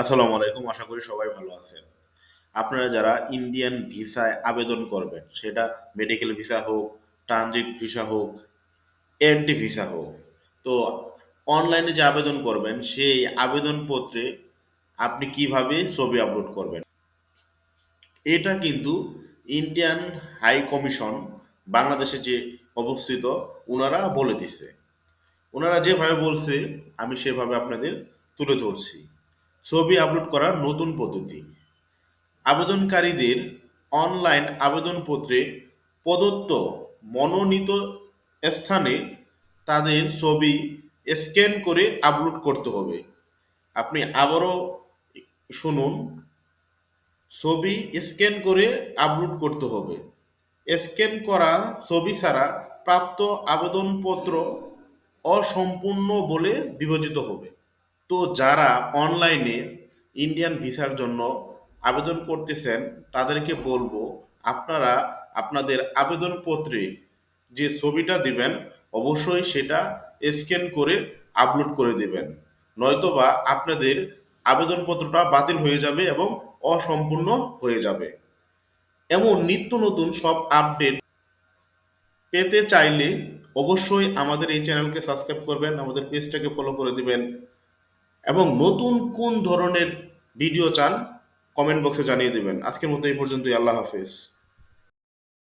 আসসালামু আলাইকুম, আশা করি সবাই ভালো আছেন। আপনারা যারা ইন্ডিয়ান ভিসায় আবেদন করবেন, সেটা মেডিকেল ভিসা হোক ট্রানজিট ভিসা হোক এনটি ভিসা হোক, তো অনলাইনে যে আবেদন করবেন, সেই আবেদনপত্রে আপনি কীভাবে ছবি আপলোড করবেন? এটা কিন্তু ইন্ডিয়ান হাই কমিশন বাংলাদেশে যে অবস্থিত ওনারা বলে দিছে। ওনারা যেভাবে বলছে, আমি সেভাবে আপনাদের তুলে ধরছি। ছবি আপলোড করার নতুন পদ্ধতি। আবেদনকারীদের অনলাইন আবেদনপত্রে প্রদত্ত মনোনীত স্থানে তাদের ছবি স্ক্যান করে আপলোড করতে হবে। আপনি আবারও শুনুন, ছবি স্ক্যান করে আপলোড করতে হবে। স্ক্যান করা ছবি ছাড়া প্রাপ্ত আবেদনপত্র অসম্পূর্ণ বলে বিবেচিত হবে। তো যারা অনলাইনে ইন্ডিয়ান ভিসার জন্য আবেদন করতেছেন, তাদেরকে বলব আপনারা আপনাদের আবেদনপত্রে যে ছবিটা দিবেন, অবশ্যই সেটা স্ক্যান করে আপলোড করে দিবেন। নয়তোবা আপনাদের আবেদনপত্রটা বাতিল হয়ে যাবে এবং অসম্পূর্ণ হয়ে যাবে। এমন নিত্য নতুন সব আপডেট পেতে চাইলে অবশ্যই আমাদের এই চ্যানেলকে সাবস্ক্রাইব করবেন, আমাদের পেজটাকে ফলো করে দিবেন। এবং নতুন কোন ধরনের ভিডিও চান কমেন্ট বক্সে জানিয়ে দেবেন। আজকের মতো এই পর্যন্তই, আল্লাহ হাফেজ।